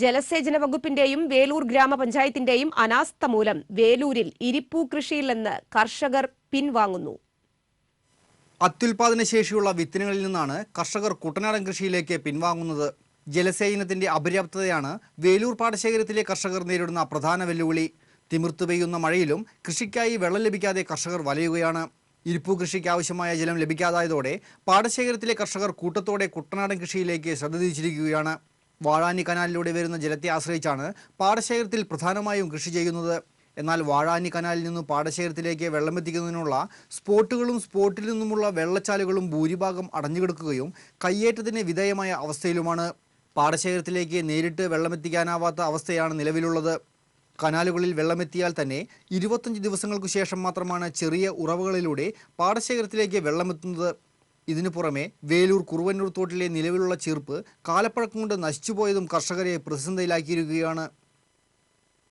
ജലസേചന വകുപ്പിന്റെയും വേലൂർ ഗ്രാമപഞ്ചായത്തിന്റെയും അനാസ്ഥ മൂലം വേലൂരിൽ ഇരിപ്പൂ കൃഷിയിൽ നിന്ന് കർഷകർ പിൻവാങ്ങുന്നു. അത്യുൽപാദന ശേഷിയുള്ള വിത്തിനങ്ങളിൽ നിന്നാണ് കർഷകർ കുട്ടനാടൻ കൃഷിയിലേക്ക് പിൻവാങ്ങുന്നത്. ജലസേചനത്തിന്റെ അപര്യാപ്തതയാണ് വേലൂർ പാടശേഖരത്തിലെ കർഷകർ നേരിടുന്ന പ്രധാന വെല്ലുവിളി. തിമിർത്തു പെയ്യുന്ന മഴയിലും കൃഷിക്കായി വെള്ളം ലഭിക്കാതെ കർഷകർ വലയുകയാണ്. ഇരിപ്പു കൃഷിക്ക് ആവശ്യമായ ജലം ലഭിക്കാതായതോടെ പാടശേഖരത്തിലെ കർഷകർ കൂട്ടത്തോടെ കുട്ടനാടൻ കൃഷിയിലേക്ക് ശ്രദ്ധ തിരിച്ചിരിക്കുകയാണ്. വാഴാനി കനാലിലൂടെ വരുന്ന ജലത്തെ ആശ്രയിച്ചാണ് പാടശേഖരത്തിൽ പ്രധാനമായും കൃഷി ചെയ്യുന്നത്. എന്നാൽ വാഴാനി കനാലിൽ നിന്ന് പാടശേഖരത്തിലേക്ക് വെള്ളമെത്തിക്കുന്നതിനുള്ള സ്പോട്ടുകളും സ്പോട്ടിൽ നിന്നുമുള്ള വെള്ളച്ചാലുകളും ഭൂരിഭാഗം അടഞ്ഞുകിടക്കുകയും കയ്യേറ്റത്തിന് വിധേയമായ അവസ്ഥയിലുമാണ്. പാടശേഖരത്തിലേക്ക് നേരിട്ട് വെള്ളമെത്തിക്കാനാവാത്ത അവസ്ഥയാണ് നിലവിലുള്ളത്. കനാലുകളിൽ വെള്ളമെത്തിയാൽ തന്നെ ഇരുപത്തഞ്ച് ദിവസങ്ങൾക്കു ശേഷം മാത്രമാണ് ചെറിയ ഉറവുകളിലൂടെ പാടശേഖരത്തിലേക്ക് വെള്ളമെത്തുന്നത്. ഇതിനു പുറമെ വേലൂർ കുറുവന്നൂർ തോട്ടിലെ നിലവിലുള്ള ചീർപ്പ് കാലപ്പഴക്കം കൊണ്ട് നശിച്ചുപോയതും കർഷകരെ പ്രതിസന്ധിയിലാക്കിയിരിക്കുകയാണ്.